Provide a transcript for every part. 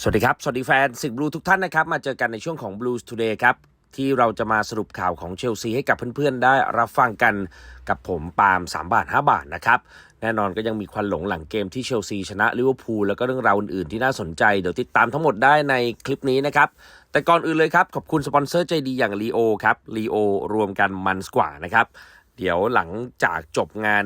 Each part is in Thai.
สวัสดีครับ สวัสดีแฟนสิงห์บลูทุกท่านนะครับ มาเจอกันในช่วงของ Blues Today ครับ ที่เราจะมาสรุปข่าวของเชลซีให้กับเพื่อนๆ ได้รับฟังกันกับผมปาล์ม3 บาท 5 บาทนะครับ แน่นอนก็ยังมีควันหลงหลังเกมที่เชลซีชนะลิเวอร์พูลแล้วก็เรื่องราวอื่นๆ ที่น่าสนใจ เดี๋ยวติดตามทั้งหมดได้ในคลิปนี้นะครับ แต่ก่อนอื่นเลยครับ ขอบคุณสปอนเซอร์ใจดีอย่างลีโอครับลีโอรวมกันมันกว่านะครับเดี๋ยวหลังจากจบงาน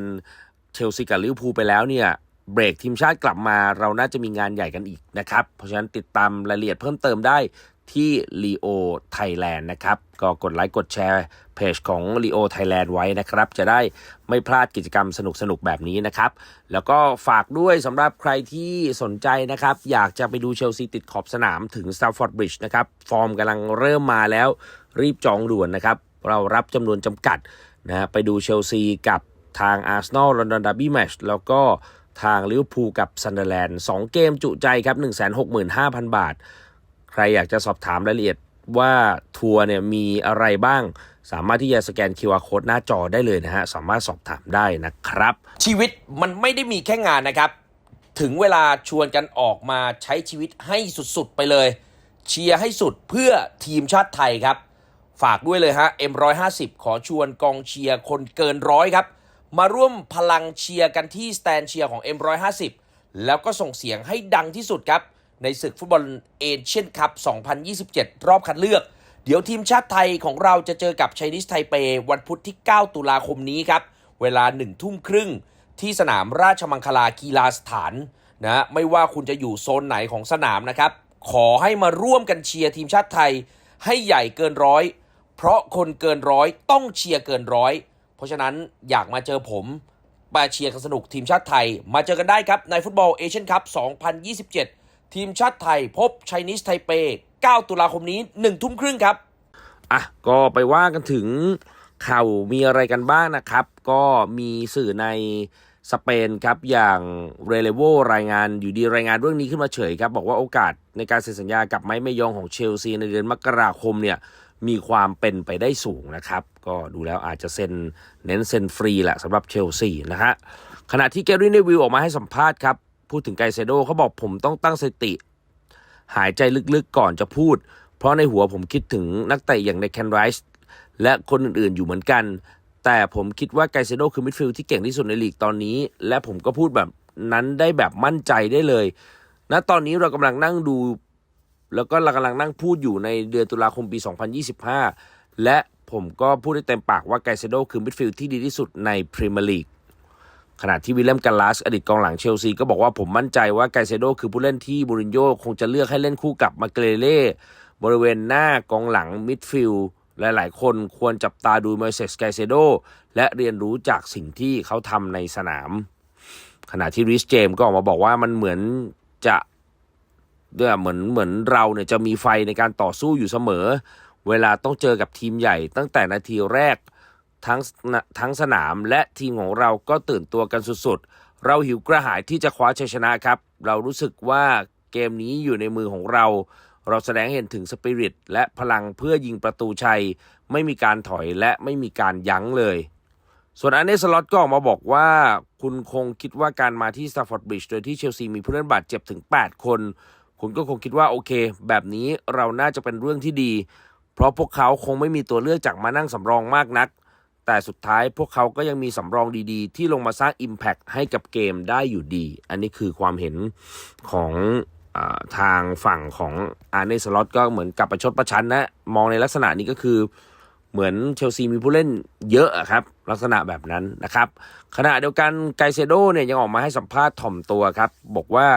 เชลซีกับลิเวอร์พูลไปแล้วเนี่ย เบรกทีมชาติกลับมาเราน่าจะมีงานใหญ่กันอีกนะครับ เพราะฉะนั้นติดตามรายละเอียดเพิ่มเติมได้ที่ Leo Thailand นะครับ ก็กดไลค์กดแชร์เพจของ Leo Thailand ไว้นะครับ จะได้ไม่พลาดกิจกรรมสนุกๆ แบบนี้นะครับ แล้วก็ฝากด้วยสำหรับใครที่สนใจนะครับ อยากจะไปดูเชลซีติดขอบสนามถึง Stamford Bridge นะครับ ฟอร์มกำลังเริ่มมาแล้วรีบจองด่วนนะครับ เรารับจำนวนจำกัดนะไปดูเชลซีกับทาง Arsenal London Derby Match แล้วก็ ทางลิเวอร์พูลกับซันเดอร์แลนด์2เกมจุใจครับ 165,000 บาท ใครอยากจะสอบถามรายละเอียดว่าทัวร์เนี่ยมีอะไรบ้าง สามารถที่จะสแกน QR Code หน้าจอได้เลยนะฮะ สามารถสอบถามได้นะครับ ชีวิตมันไม่ได้มีแค่งานนะครับ ถึงเวลาชวนกันออกมาใช้ชีวิตให้สุดๆไปเลย เชียร์ให้สุดเพื่อทีมชาติไทยครับ ฝากด้วยเลยฮะ M150 ขอชวนกองเชียร์คนเกินร้อยครับ มาร่วมพลังเชียร์กันที่สแตนเชียร์ของ M150 แล้วก็ส่งเสียงให้ดังที่สุดครับ ในศึกฟุตบอลเอเชียนคัพ 2027 รอบคัดเลือก เดี๋ยวทีมชาติไทยของเราจะเจอกับไชนีสไทเปวันพุธที่ 9 ตุลาคมนี้ครับ เวลา 1 ทุ่มครึ่ง ที่สนามราชมังคลากีฬาสถานนะไม่ว่าคุณจะอยู่โซนไหนของสนามนะครับ ขอให้มาร่วมกันเชียร์ทีมชาติไทยให้ใหญ่เกินร้อยเพราะคนเกินร้อยต้องเชียร์เกินร้อย เพราะฉะนั้นอยากมาเจอผมมาเชียร์กันสนุกทีมชาติไทย มาเจอกันได้ครับ ในฟุตบอลเอเชียนคัพ 2027 ทีมชาติไทยพบไชนีสไทเป 9 ตุลาคมนี้ 1 ทุ่มครึ่งครับ อะ ก็ไปว่ากันถึงข่าวมีอะไรกันบ้างนะครับ ก็มีสื่อในสเปนครับ อย่างเรเลโวรายงานอยู่ดีรายงานเรื่องนี้ขึ้นมาเฉยครับ บอกว่าโอกาสในการเซ็นสัญญากับไม้เมยองของเชลซีในเดือนมกราคมเนี่ย มีความเป็นไปได้สูงนะครับ ก็ดูแล้วอาจจะเซ็นเน้นเซ็นฟรีแหละสำหรับเชลซีนะฮะขณะที่แกรี่เนวิลออกมาให้สัมภาษณ์ครับ พูดถึงไกเซโดเขาบอกผมต้องตั้งสติ หายใจลึกๆก่อนจะพูด เพราะในหัวผมคิดถึงนักเตะอย่างในแคนไรส์และคนอื่นๆอยู่เหมือนกัน แต่ผมคิดว่าไกเซโดคือมิดฟิลด์ที่เก่งที่สุดในลีกตอนนี้ และผมก็พูดแบบนั้นได้แบบมั่นใจได้เลยณตอนนี้เรากำลังนั่งดู แล้วก็เรากำลังนั่งพูดอยู่ในเดือนตุลาคมปี 2025 และผมก็พูดได้เต็มปากว่าไกเซโดคือมิดฟิลด์ที่ดีที่สุดในพรีเมียร์ลีกขณะที่วิลเลมกันลาสอดีตกองหลังเชลซีก็บอกว่าผมมั่นใจว่าไกเซโดคือผู้เล่นที่บูรินโญ่คงจะเลือกให้เล่นคู่กับมาเกเรเล่บริเวณหน้ากองหลังมิดฟิลด์หลาย ๆ คนควรจับตาดูเมเซสไกเซโดและเรียนรู้จากสิ่งที่เขาทำในสนาม ขณะที่ริสเจมก็ออกมาบอกว่ามันเหมือนจะ เนี่ยเหมือนเหมือนเราเนี่ยจะมีไฟในการต่อสู้อยู่เสมอ เวลาต้องเจอกับทีมใหญ่ ตั้งแต่นาทีแรกทั้งทั้งสนามและทีมของเราก็ตื่นตัวกันสุดๆ เราหิวกระหายที่จะคว้าชัยชนะครับ เรารู้สึกว่าเกมนี้อยู่ในมือของเรา เราแสดงเห็นถึงสปิริตและพลังเพื่อยิงประตูชัย ไม่มีการถอยและไม่มีการยั้งเลย ส่วนอันเนสล็อตก็ออกมาบอกว่า คุณคงคิดว่าการมาที่สตาร์ฟอร์ดบริดจ์โดยที่เชลซีมีผู้เล่นบาดเจ็บถึง 8 คน คุณก็คงคิดว่าโอเค แบบนี้เราน่าจะเป็นเรื่องที่ดี เพราะพวกเขาคงไม่มีตัวเลือกจากมานั่งสำรองมากนัก แต่สุดท้ายพวกเขาก็ยังมีสำรองดีๆ ที่ลงมาสร้าง Impact ให้กับเกมได้อยู่ดี อันนี้คือความเห็นของอทางฝั่งของอาร์เนสล็อตก็เหมือนกับประชดประชันนะ มองในลักษณะนี้ก็คือเหมือนเชลซีมีผู้เล่นเยอะอะครับ ลักษณะแบบนั้นนะครับ ขณะเดียวกันไกเซโดเนี่ยยังออกมาให้สัมภาษณ์ถ่อมตัวครับ บอกว่า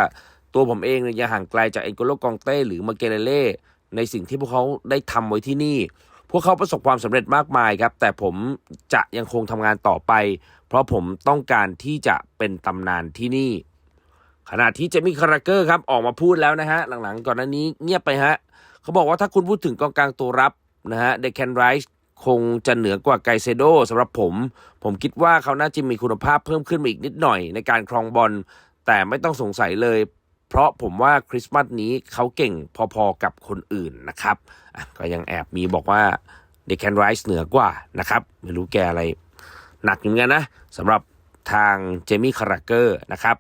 ตัวผมเองเนี่ยยังห่างไกลจากเอ็นโกโลกองเต้หรือมาเกเรเล่ในสิ่งที่พวกเขาได้ทำไว้ที่นี่ พวกเขาประสบความสำเร็จมากมายครับ แต่ผมจะยังคงทำงานต่อไป เพราะผมต้องการที่จะเป็นตำนานที่นี่ ขณะที่เจมี่คาราเกอร์ครับออกมาพูดแล้วนะฮะ หลังๆ ก่อนหน้านี้เงียบไปฮะเขาบอกว่าถ้าคุณพูดถึงกองกลางตัวรับนะฮะเดคแคนไรส์คงจะเหนือกว่าไกเซโดสำหรับผม ผมคิดว่าเขาน่าจะมีคุณภาพเพิ่มขึ้นมาอีกนิดหน่อยในการครองบอลแต่ไม่ต้องสงสัยเลย เพราะผมว่าคริสต์มาสนี้เขาเก่งพอๆกับคนอื่นนะครับ ก็ยังแอบมีบอกว่าเดคแคนไรส์เหนือกว่านะครับ ไม่รู้แกอะไร หนักอยู่เหมือนกันนะสำหรับทางเจมี่คาราเกอร์นะครับ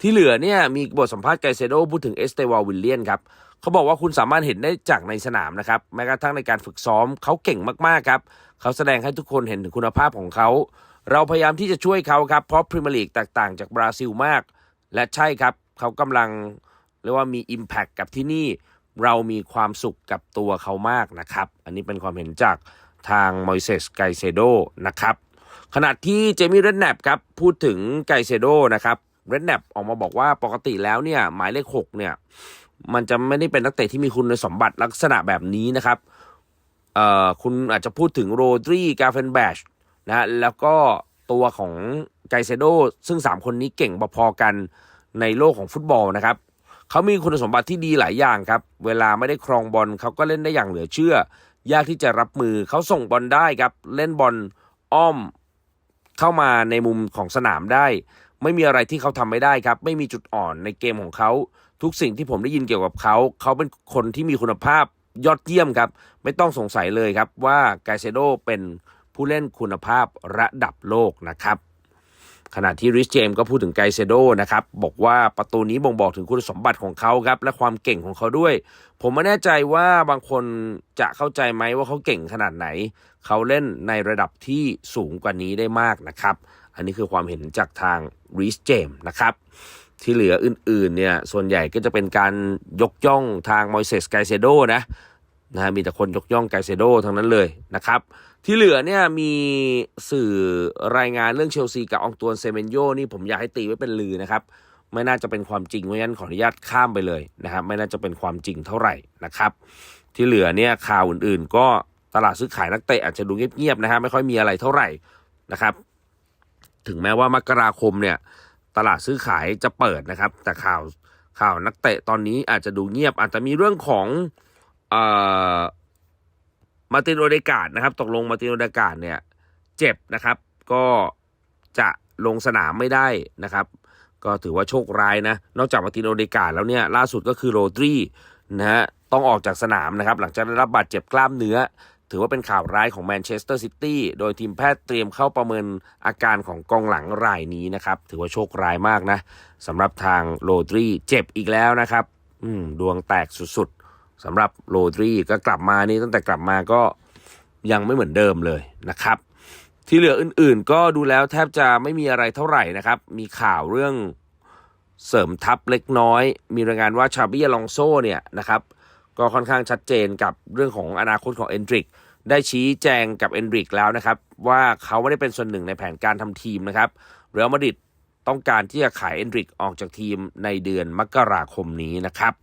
ที่เหลือเนี่ยมีบทสัมภาษณ์ไกเซโดพูดถึงเอสเตวาวิลเลียนครับเขาบอกว่าคุณสามารถเห็นได้จากในสนามนะครับ แม้กระทั่งในการฝึกซ้อมเขาเก่งมากๆครับ เขาแสดงให้ทุกคนเห็นถึงคุณภาพของเขา เราพยายามที่จะช่วยเขาครับ เพราะพรีเมียร์ลีกแตกต่างจากบราซิลมาก และใช่ครับ เขากำลังเรียกว่ามี Impact กับที่นี่เรามีความสุขกับตัวเขามากนะครับ อันนี้เป็นความเห็นจากทางมอยเซสไกเซโดนะครับ ขณะที่เจมี่เรดแนปครับพูดถึงไกเซโดนะครับเรดแนปออกมาบอกว่าปกติแล้วเนี่ยหมายเลขหกเนี่ย มันจะไม่ได้เป็นนักเตะที่มีคุณสมบัติลักษณะแบบนี้นะครับเอ่อคุณอาจจะพูดถึงโรดรีกาเฟนแบชนะฮะแล้วก็ตัวของไกเซโดซึ่ง 3 คนนี้เก่งพอๆกัน ในโลกของฟุตบอลนะครับเขามีคุณสมบัติที่ดีหลายอย่างครับ เวลาไม่ได้ครองบอลเขาก็เล่นได้อย่างเหลือเชื่อ ยากที่จะรับมือเขาส่งบอลได้ครับ เล่นบอลอ้อมเข้ามาในมุมของสนามได้ ไม่มีอะไรที่เขาทำไม่ได้ครับ ไม่มีจุดอ่อนในเกมของเขา ทุกสิ่งที่ผมได้ยินเกี่ยวกับเขา เขาเป็นคนที่มีคุณภาพยอดเยี่ยมครับ ไม่ต้องสงสัยเลยครับว่าไกเซโดเป็นผู้เล่นคุณภาพระดับโลกนะครับ ขณะที่ริชเจมก็พูดถึงไกเซโดนะครับบอกว่าประตูนี้บ่งบอกถึงคุณสมบัติของเขาครับ และความเก่งของเขาด้วย ผมไม่แน่ใจว่าบางคนจะเข้าใจไหมว่าเขาเก่งขนาดไหน เขาเล่นในระดับที่สูงกว่านี้ได้มากนะครับ อันนี้คือความเห็นจากทางริชเจมนะครับที่เหลืออื่นๆเนี่ยส่วนใหญ่ก็จะเป็นการยกย่องทางมอยเซสไกเซโดนะ นะฮะมีแต่คนยกย่องไกเซโดทั้งนั้นเลยนะครับ ที่เหลือเนี่ยมีสื่อรายงานเรื่องเชลซีกับองตวนเซเมนโยนี่ผมอยากให้ตีไว้เป็นลือนะครับ ไม่น่าจะเป็นความจริงเพราะฉะนั้นขออนุญาตข้ามไปเลยนะครับไม่น่าจะเป็นความจริงเท่าไหร่นะครับ ที่เหลือเนี่ยข่าวอื่นๆ ก็ตลาดซื้อขายนักเตะอาจจะดูเงียบๆนะฮะไม่ค่อยมีอะไรเท่าไหร่นะครับ ถึงแม้ว่ามกราคมเนี่ยตลาดซื้อขายจะเปิดนะครับ แต่ข่าวข่าวนักเตะตอนนี้อาจจะดูเงียบอาจจะมีเรื่องของ มาตินโอเดกาดนะครับ ตกลงมาตินโอเดกาดเนี่ย เจ็บนะครับ ก็จะลงสนามไม่ได้นะครับ ก็ถือว่าโชคร้ายนะ นอกจากมาตินโอเดกาดแล้วเนี่ย ล่าสุดก็คือโรดรีนะฮะต้องออกจากสนามนะครับ หลังจากได้รับบาดเจ็บกล้ามเนื้อ ถือว่าเป็นข่าวร้ายของแมนเชสเตอร์ซิตี้โดยทีมแพทย์เตรียมเข้าประเมินอาการของกองหลังรายนี้นะครับ ถือว่าโชคร้ายมากนะสำหรับทางโรดรีเจ็บอีกแล้วนะครับ อืมดวงแตกสุดๆ สำหรับโรดรีก็กลับมานี่ตั้งแต่กลับมาก็ยังไม่เหมือนเดิมเลยนะครับ ที่เหลืออื่นๆ ก็ดูแล้วแทบจะไม่มีอะไรเท่าไหร่นะครับ มีข่าวเรื่องเสริมทัพเล็กน้อย มีรายงานว่าชาบิอลองโซเนี่ยนะครับ ก็ค่อนข้างชัดเจนกับเรื่องของอนาคตของเอนดริกได้ชี้แจงกับเอนดริกแล้วนะครับ ว่าเขาไม่ได้เป็นส่วนหนึ่งในแผนการทำทีมนะครับเรอัลมาดริดต้องการที่จะขายเอนดริกออกจากทีมในเดือนมกราคมนี้นะครับ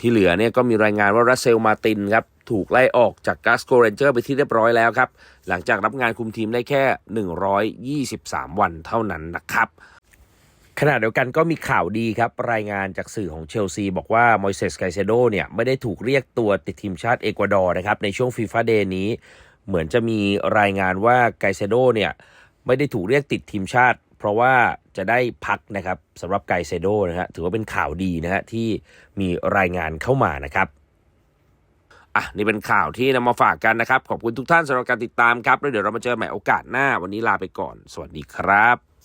ที่เหลือเนี่ยก็มีรายงานว่ารัสเซลมาตินครับถูกไล่ออกจากกาสโกเรนเจอร์ไปที่เรียบร้อยแล้วครับ หลังจากรับงานคุมทีมได้แค่ 123 วันเท่านั้นนะครับขณะเดียวกันก็มีข่าวดีครับ รายงานจากสื่อของเชลซีบอกว่ามอยเซสไกเซโดเนี่ยไม่ได้ถูกเรียกตัวติดทีมชาติเอกวาดอร์นะครับในช่วงฟีฟ่าเดย์นี้ เหมือนจะมีรายงานว่าไกเซโดเนี่ยไม่ได้ถูกเรียกติดทีมชาติ เพราะว่าจะได้พักนะครับสำหรับไกเซโดนะฮะถือว่าเป็นข่าวดีนะฮะที่มีรายงานเข้ามานะครับอะนี่เป็นข่าวที่นำมาฝากกันนะครับ ขอบคุณทุกท่านสำหรับการติดตามครับ แล้วเดี๋ยวเรามาเจอใหม่โอกาสหน้า วันนี้ลาไปก่อน สวัสดีครับ